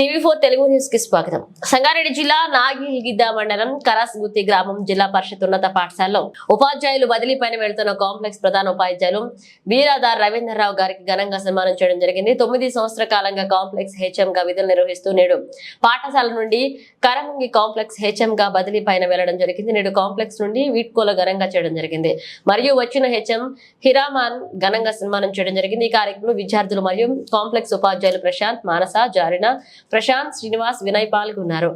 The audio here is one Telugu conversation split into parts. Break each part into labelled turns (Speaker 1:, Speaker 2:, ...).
Speaker 1: టీవీ ఫోర్ తెలుగు న్యూస్కి స్వాగతం. సంగారెడ్డి జిల్లా నాగిగిద్ద మండలం కరాస్గుత్తి గ్రామం జిల్లా పరిషత్ ఉన్నత పాఠశాలలో ఉపాధ్యాయులు బదిలీ పైన వెళుతున్న కాంప్లెక్స్ ప్రధాన ఉపాధ్యాయులు వీరాధార్ రవీంద్రరావు గారికి ఘనంగా సన్మానం చేయడం జరిగింది. తొమ్మిది సంవత్సర కాలంగా కాంప్లెక్స్ హెచ్ఎం గా విధులు నిర్వహిస్తూ నేడు పాఠశాల నుండి కరమంగి కాంప్లెక్స్ హెచ్ఎం గా బదిలీ పైన వెళ్ళడం జరిగింది. నేడు కాంప్లెక్స్ నుండి వీడ్కోలు ఘనంగా చేయడం జరిగింది. మరియు వచ్చిన హెచ్ఎం హిరామాన్ ఘనంగా సన్మానం చేయడం జరిగింది. ఈ కార్యక్రమంలో విద్యార్థులు మరియు కాంప్లెక్స్ ఉపాధ్యాయులు ప్రశాంత్ మానస జారిన ప్రశాంత్ శ్రీనివాస్ వినయ్ పాల్గొన్నారు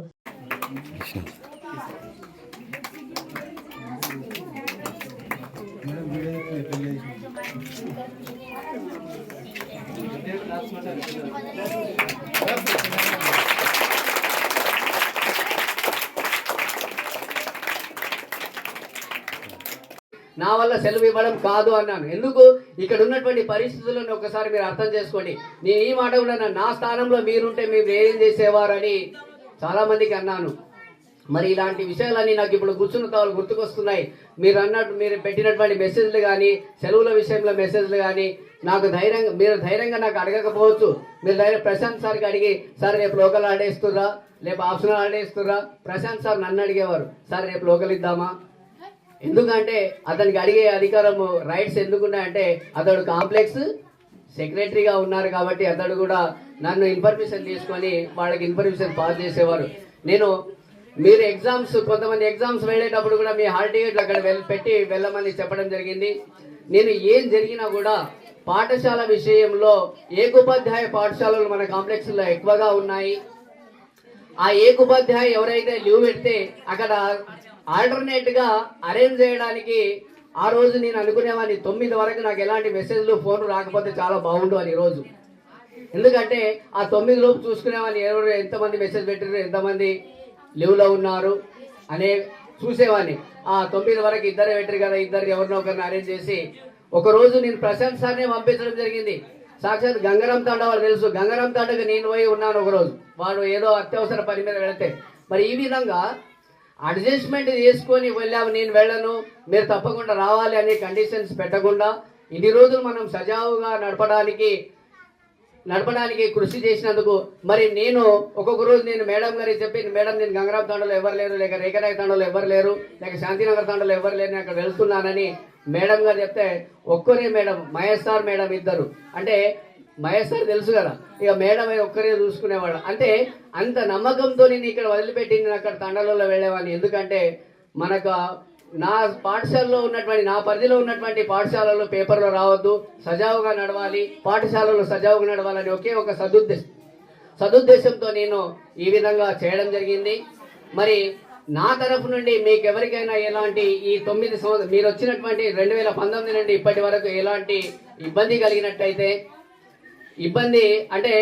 Speaker 2: నా వల్ల సెలవు ఇవ్వడం కాదు అన్నాను. ఎందుకు? ఇక్కడ ఉన్నటువంటి పరిస్థితులను ఒకసారి మీరు అర్థం చేసుకోండి. నేను ఈ మాట కూడా నా స్థానంలో మీరుంటే మీరు ఏం చేసేవారని చాలా మందికి అన్నాను. మరి ఇలాంటి విషయాలన్నీ నాకు ఇప్పుడు కూర్చున్న తావాలు గుర్తుకొస్తున్నాయి. మీరు అన్నట్టు మీరు పెట్టినటువంటి మెసేజ్లు కానీ సెలవుల విషయంలో మెసేజ్లు కానీ నాకు ధైర్యంగా మీరు ధైర్యంగా నాకు అడగకపోవచ్చు. మీరు ధైర్యం ప్రశాంత్ సార్కి అడిగి సార్ రేపు లోకల్ ఆడేస్తుర్రా రేపు ఆప్షనల్ ఆడేస్తుర్రా ప్రశాంత్ సార్ నన్ను అడిగేవారు. సార్ రేపు లోకల్ ఇద్దామా? ఎందుకంటే అతనికి అడిగే అధికారము రైట్స్ ఎందుకున్నాయంటే అతడు కాంప్లెక్స్ సెక్రటరీగా ఉన్నారు కాబట్టి అతడు కూడా నన్ను ఇన్ఫర్మేషన్ తీసుకొని వాళ్ళకి ఇన్ఫర్మేషన్ పాస్ చేసేవారు. నేను మీరు ఎగ్జామ్స్ కొంతమంది ఎగ్జామ్స్ వెళ్ళేటప్పుడు కూడా మీ హాల్ టికెట్లు అక్కడ వెళ్ళి పెట్టి వెళ్ళమని చెప్పడం జరిగింది. నేను ఏం జరిగినా కూడా పాఠశాల విషయంలో ఏకోపాధ్యాయ పాఠశాలలు మన కాంప్లెక్స్లో ఎక్కువగా ఉన్నాయి. ఆ ఏకోపాధ్యాయ ఎవరైతే లీవ్ పెడితే అక్కడ ఆల్టర్నేట్గా అరేంజ్ చేయడానికి ఆ రోజు నేను అనుకునేవాడిని. తొమ్మిది వరకు నాకు ఎలాంటి మెసేజ్లు ఫోన్ రాకపోతే చాలా బాగుండు అని ఈ రోజు. ఎందుకంటే ఆ తొమ్మిది లోపు చూసుకునేవాడిని. ఎవరు ఎంతమంది మెసేజ్ పెట్టారు ఎంతమంది లీవ్లో ఉన్నారు అనే చూసేవాడిని. ఆ తొమ్మిది వరకు ఇద్దరు పెట్టారు కదా ఇద్దరు ఎవరినో ఒకరిని అరేంజ్ చేసి. ఒకరోజు నేను ప్రశాంత్ సార్నే పంపించడం జరిగింది. సాక్షాత్ గంగరం తాండ వాళ్ళు తెలుసు. గంగరం తాండకి నేను పోయి ఉన్నాను ఒకరోజు వాడు ఏదో అత్యవసర పని మీద వెళితే. మరి ఈ విధంగా అడ్జస్ట్మెంట్ చేసుకొని వెళ్ళాము నేను వెళ్ళను మీరు తప్పకుండా రావాలి అనే కండిషన్స్ పెట్టకుండా ఇన్ని రోజులు మనం సజావుగా నడపడానికి నడపడానికి కృషి చేసినందుకు మరి నేను ఒక్కొక్క రోజు నేను మేడం గారికి చెప్పి మేడం నేను గంగరాబ్ తాండలో ఎవరు లేరు లేక రేఖనాయక తాండలో ఎవరు లేరు లేక శాంతినగర్ తాండలో ఎవరు లేరు అక్కడ వెళ్తున్నానని మేడం గారు చెప్తే ఒక్కరే మేడం మహేష్ సార్ మేడం ఇద్దరు. అంటే మహేష్ సార్ తెలుసు కదా. ఇక మేడం ఒక్కరే చూసుకునేవాడు అంటే అంత నమ్మకంతో నేను ఇక్కడ వదిలిపెట్టి నేను అక్కడ తండలలో వెళ్ళేవాడిని. ఎందుకంటే మనకు నా పాఠశాలలో ఉన్నటువంటి నా పరిధిలో ఉన్నటువంటి పాఠశాలలో పేపర్లో రావద్దు. సజావుగా నడవాలి. పాఠశాలలో సజావుగా నడవాలని ఒకే ఒక సదుద్దేశం సదుద్దేశంతో నేను ఈ విధంగా చేయడం జరిగింది. మరి నా తరఫు నుండి మీకు ఎవరికైనా ఎలాంటి ఈ తొమ్మిది సంవత్సరం మీరు వచ్చినటువంటి రెండు వేల పంతొమ్మిది నుండి ఇప్పటి వరకు ఎలాంటి ఇబ్బంది కలిగినట్టయితే ఇబ్బంది అంటే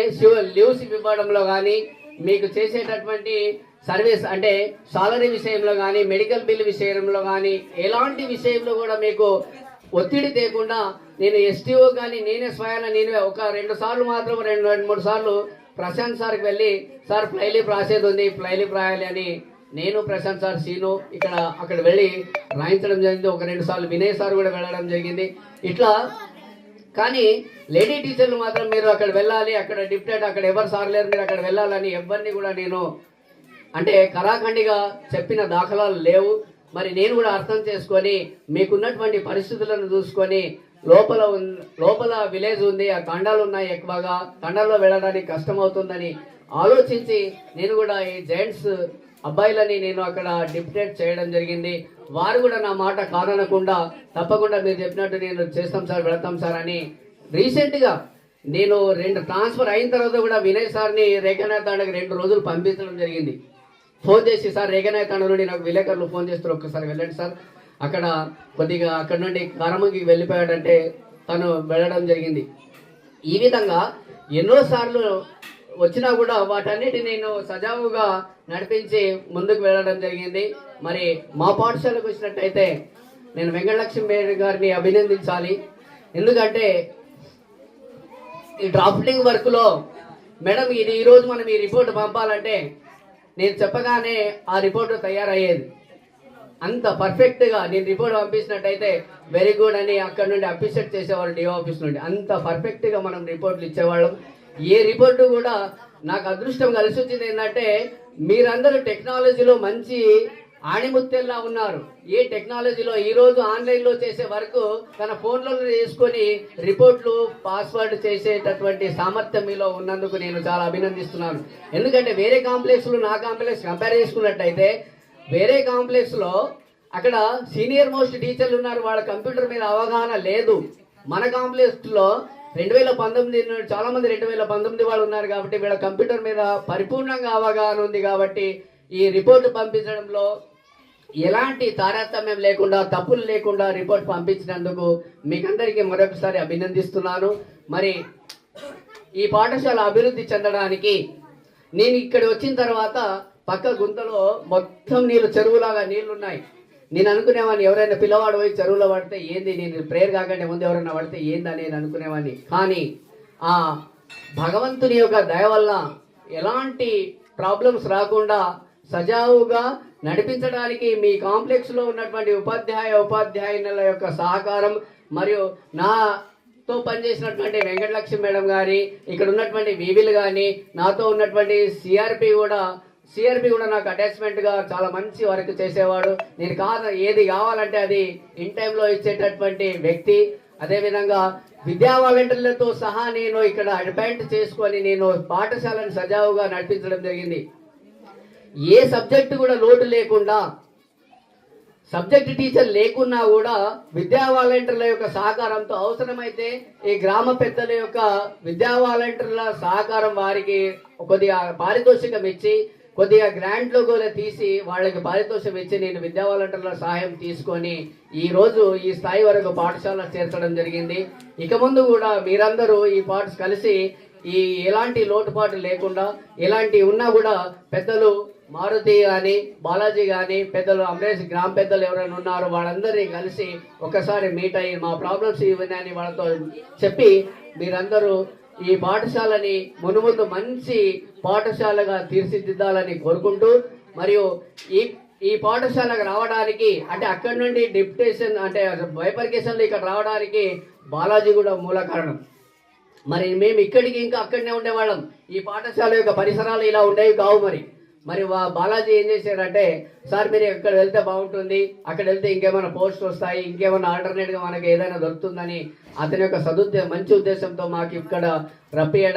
Speaker 2: లీవ్స్ ఇవ్వడంలో కానీ మీకు చేసేటటువంటి సర్వీస్ అంటే సాలరీ విషయంలో కానీ మెడికల్ బిల్ విషయంలో కానీ ఎలాంటి విషయంలో కూడా మీకు ఒత్తిడి తేకుండా నేను ఎస్టీఓ కానీ నేనే స్వయాన నేనే ఒక రెండు సార్లు మాత్రం రెండు రెండు మూడు సార్లు ప్రశాంత్ సార్కి వెళ్ళి సార్ ఫ్లైలీ రాసేది ఉంది ఫ్లైలీ రాయాలి అని నేను ప్రశాంత్ సార్ సీను ఇక్కడ అక్కడ వెళ్ళి రాయించడం జరిగింది. ఒక రెండు సార్లు వినయ్ సార్ కూడా వెళ్ళడం జరిగింది. ఇట్లా కానీ లేడీ టీచర్లు మాత్రం మీరు అక్కడ వెళ్ళాలి అక్కడ డిప్టెడ్ అక్కడ ఎవరు సారలేరు మీరు అక్కడ వెళ్ళాలని ఎవరిని కూడా నేను అంటే కరాఖండిగా చెప్పిన దాఖలాలు లేవు. మరి నేను కూడా అర్థం చేసుకొని మీకున్నటువంటి పరిస్థితులను చూసుకొని లోపల లోపల విలేజ్ ఉంది ఆ తండాలు ఉన్నాయి ఎక్కువగా. తండాల్లో వెళ్ళడానికి కష్టమవుతుందని ఆలోచించి నేను కూడా ఈ జెంట్స్ అబ్బాయిలని నేను అక్కడ డిప్టేట్ చేయడం జరిగింది. వారు కూడా నా మాట కాదనకుండా తప్పకుండా మీరు చెప్పినట్టు నేను చేస్తాం సార్ వెళతాం సార్ అని రీసెంట్గా నేను రెండు ట్రాన్స్ఫర్ అయిన తర్వాత కూడా వినయ్ సార్ని రేఖనాథ్ తాండకి రెండు రోజులు పంపించడం జరిగింది. ఫోన్ చేసి సార్ రేఖనాయ్ తాండ నుండి నాకు విలేకరులు ఫోన్ చేస్తారు ఒక్కసారి వెళ్ళండి సార్. అక్కడ కొద్దిగా అక్కడ నుండి కారమంకి వెళ్ళిపోయాడంటే తను వెళ్ళడం జరిగింది. ఈ విధంగా ఎన్నోసార్లు వచ్చినా కూడా వాటన్నిటి నేను సజావుగా నడిపించి ముందుకు వెళ్ళడం జరిగింది. మరి మా పాఠశాలకు వచ్చినట్టయితే నేను వెంకటలక్ష్మి గారిని అభినందించాలి. ఎందుకంటే ఈ డ్రాఫ్టింగ్ వర్క్లో మేడం ఇది ఈరోజు మనం ఈ రిపోర్ట్ పంపాలంటే నేను చెప్పగానే ఆ రిపోర్ట్ తయారయ్యేది. అంత పర్ఫెక్ట్గా నేను రిపోర్ట్ పంపించినట్టయితే వెరీ గుడ్ అని అక్కడ నుండి అప్రిషియేట్ చేసేవాళ్ళు డిఓ ఆఫీస్ నుండి. అంత పర్ఫెక్ట్గా మనం రిపోర్ట్లు ఇచ్చేవాళ్ళం. ఏ రిపోర్టు కూడా నాకు అదృష్టం కలిసి వచ్చింది ఏంటంటే మీరందరూ టెక్నాలజీలో మంచి ఆణిముత్యంలా ఉన్నారు. ఏ టెక్నాలజీలో ఈ రోజు ఆన్లైన్లో చేసే వరకు తన ఫోన్లలో చేసుకొని రిపోర్ట్లు పాస్వర్డ్ చేసేటటువంటి సామర్థ్యం మీలో ఉన్నందుకు నేను చాలా అభినందిస్తున్నాను. ఎందుకంటే వేరే కాంప్లెక్స్లు నా కాంప్లెక్స్ కంపేర్ చేసుకున్నట్టయితే వేరే కాంప్లెక్స్లో అక్కడ సీనియర్ మోస్ట్ టీచర్లు ఉన్నారు. వాళ్ళ కంప్యూటర్ మీద అవగాహన లేదు. మన కాంప్లెక్స్లో రెండు వేల పంతొమ్మిది చాలా మంది రెండు వేల పంతొమ్మిది వాళ్ళు ఉన్నారు కాబట్టి వీళ్ళ కంప్యూటర్ మీద పరిపూర్ణంగా అవగాహన ఉంది కాబట్టి ఈ రిపోర్ట్ పంపించడంలో ఎలాంటి తారతమ్యం లేకుండా తప్పులు లేకుండా రిపోర్ట్ పంపించినందుకు మీకందరికీ మరొకసారి అభినందిస్తున్నాను. మరి ఈ పాఠశాల అభివృద్ధి చెందడానికి నేను ఇక్కడ వచ్చిన తర్వాత పక్క గుంతలో మొత్తం నీళ్ళు చెరువులాగా నీళ్ళున్నాయి నేను అనుకునేవాడిని ఎవరైనా పిల్లవాడు పోయి చెరువులో పడితే ఏంది నేను ప్రేయర్ కాకుండా ముందు ఎవరైనా పడితే ఏందని నేను అనుకునేవాడిని. కానీ ఆ భగవంతుని యొక్క దయ వల్ల ఎలాంటి ప్రాబ్లమ్స్ రాకుండా సజావుగా నడిపించడానికి మీ కాంప్లెక్స్లో ఉన్నటువంటి ఉపాధ్యాయ ఉపాధ్యాయునుల యొక్క సహకారం మరియు నాతో పనిచేసినటువంటి వెంకటలక్ష్మి మేడం గారి ఇక్కడ ఉన్నటువంటి వివిలు కానీ నాతో ఉన్నటువంటి సిఆర్పి కూడా సిఆర్పి కూడా నాకు అటాచ్మెంట్గా చాలా మంచి వర్క్ చేసేవాడు. నేను కాదు ఏది కావాలంటే అది ఇన్ టైంలో ఇచ్చేటటువంటి వ్యక్తి. అదేవిధంగా విద్యా వాలంటీర్లతో సహా నేను ఇక్కడ అడ్పాయింట్ చేసుకొని నేను పాఠశాలను సజావుగా నడిపించడం జరిగింది. ఏ సబ్జెక్టు కూడా లోటు లేకుండా సబ్జెక్ట్ టీచర్ లేకున్నా కూడా విద్యా వాలంటీర్ల యొక్క సహకారంతో అవసరమైతే ఈ గ్రామ పెద్దల యొక్క విద్యా వాలంటీర్ల సహకారం వారికి కొద్దిగా పారితోషికం ఇచ్చి కొద్దిగా గ్రాంట్లు కూడా తీసి వాళ్ళకి పారితోషం ఇచ్చి నేను విద్యా వాలంటీర్ల సహాయం తీసుకొని ఈ రోజు ఈ స్థాయి వరకు పాఠశాల చేర్చడం జరిగింది. ఇక ముందు కూడా మీరందరూ ఈ పాఠ కలిసి ఈ ఎలాంటి లోటుపాటు లేకుండా ఎలాంటి ఉన్నా కూడా పెద్దలు మారుతి కానీ బాలాజీ కానీ పెద్దలు అమరేష్ గ్రామ పెద్దలు ఎవరైనా ఉన్నారో వాళ్ళందరినీ కలిసి ఒకసారి మీట్ అయ్యి మా ప్రాబ్లమ్స్ ఇవన్నీ అని వాళ్ళతో చెప్పి మీరందరూ ఈ పాఠశాలని మునుముందు మంచి పాఠశాలగా తీర్చిదిద్దాలని కోరుకుంటూ మరియు ఈ ఈ పాఠశాలకు రావడానికి అంటే అక్కడి నుండి డిప్యుటేషన్ అంటే బైపర్కేషన్లు ఇక్కడ రావడానికి బాలాజీ కూడా మూల కారణం. మరి మేము ఇక్కడికి ఇంకా అక్కడనే ఉండేవాళ్ళం. ఈ పాఠశాల యొక్క పరిసరాలు ఇలా ఉండేవి కావు మరి. మరి వా- బాలాజీ ఏం చేశారంటే సార్ మీరు ఎక్కడ వెళ్తే బాగుంటుంది అక్కడ వెళ్తే ఇంకేమైనా పోస్ట్ వస్తాయి ఇంకేమైనా ఆల్టర్నేట్గా మనకి ఏదైనా దొరుకుతుందని అతని యొక్క సదుద్దే మంచి ఉద్దేశంతో మాకు ఇక్కడ రప్పియడం